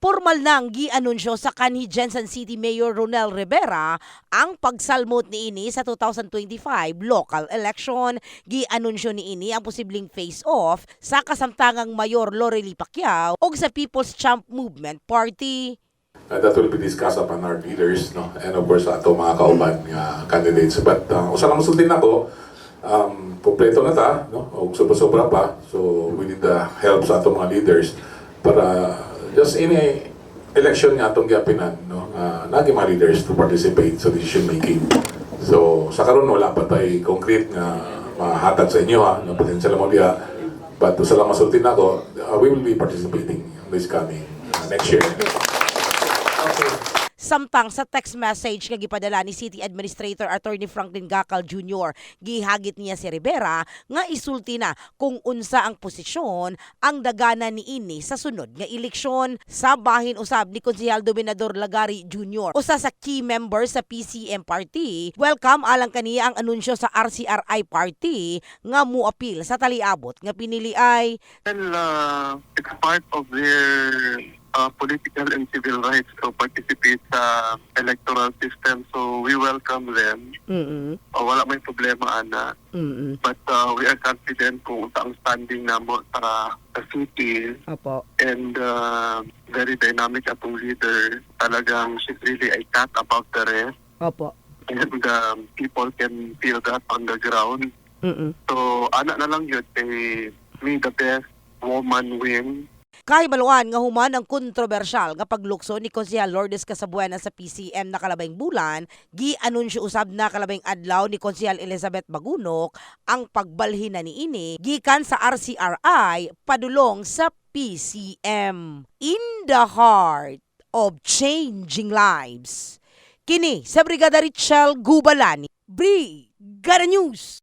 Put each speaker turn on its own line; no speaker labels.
Formal nang gi-anunsyo sa kanhi Jensen City Mayor Ronel Rivera ang pagsalmot ni ini sa 2025 local election. Gi-anunsyo ni ini ang posibleng face-off sa kasamtangang Mayor Lorely Pacquiao o sa People's Champ Movement Party.
Uh, that will be discussed upon our leaders, no? And of course, ato mga kauban nga candidates. But uh, usa lang masultin ako, um, kompleto na ta, no? O sobra-sobra pa. So we need the help sa ato mga leaders para just any election nga atong giapinan, no? Uh, nagi mga leaders to participate sa decision making. So sa karon wala pa tay concrete nga mahatag sa inyo ha, no potential mo diha. But usa lang masultin ako, uh, we will be participating this coming uh, next year.
Samtang sa text message nga gipadala ni City Administrator Attorney Franklin Gacal Jr., gihagit niya si Rivera nga isulti na kung unsa ang posisyon ang dagana ni ini sa sunod nga eleksyon sa bahin usab ni Konsehal Dominador Lagari Jr. Usa sa key member sa PCM party, welcome alang kaniya ang anunsyo sa RCRI party nga muapil sa taliabot nga pinili ay
Well, uh, it's part of their uh, political and civil rights to participate sa electoral system. So we welcome them.
mm
Uh, wala may problema, ana.
mm
But uh, we are confident kung ang standing namo sa, sa city
Opo.
and uh, very dynamic atong leader. Talagang she's really a cat about the rest.
Opo.
And um, people can feel that on the ground.
mm
So, anak na lang yun, eh, me the best woman win.
Kahibaluan nga human ang kontrobersyal nga paglukso ni Konsehal Lourdes Casabuena sa PCM na kalabing bulan, gi-anunsyo usab na kalabing adlaw ni Konsehal Elizabeth Bagunok ang pagbalhin na ni ini gikan sa RCRI padulong sa PCM. In the heart of changing lives. Kini sa Brigada Richel Gubalani, Brigada News.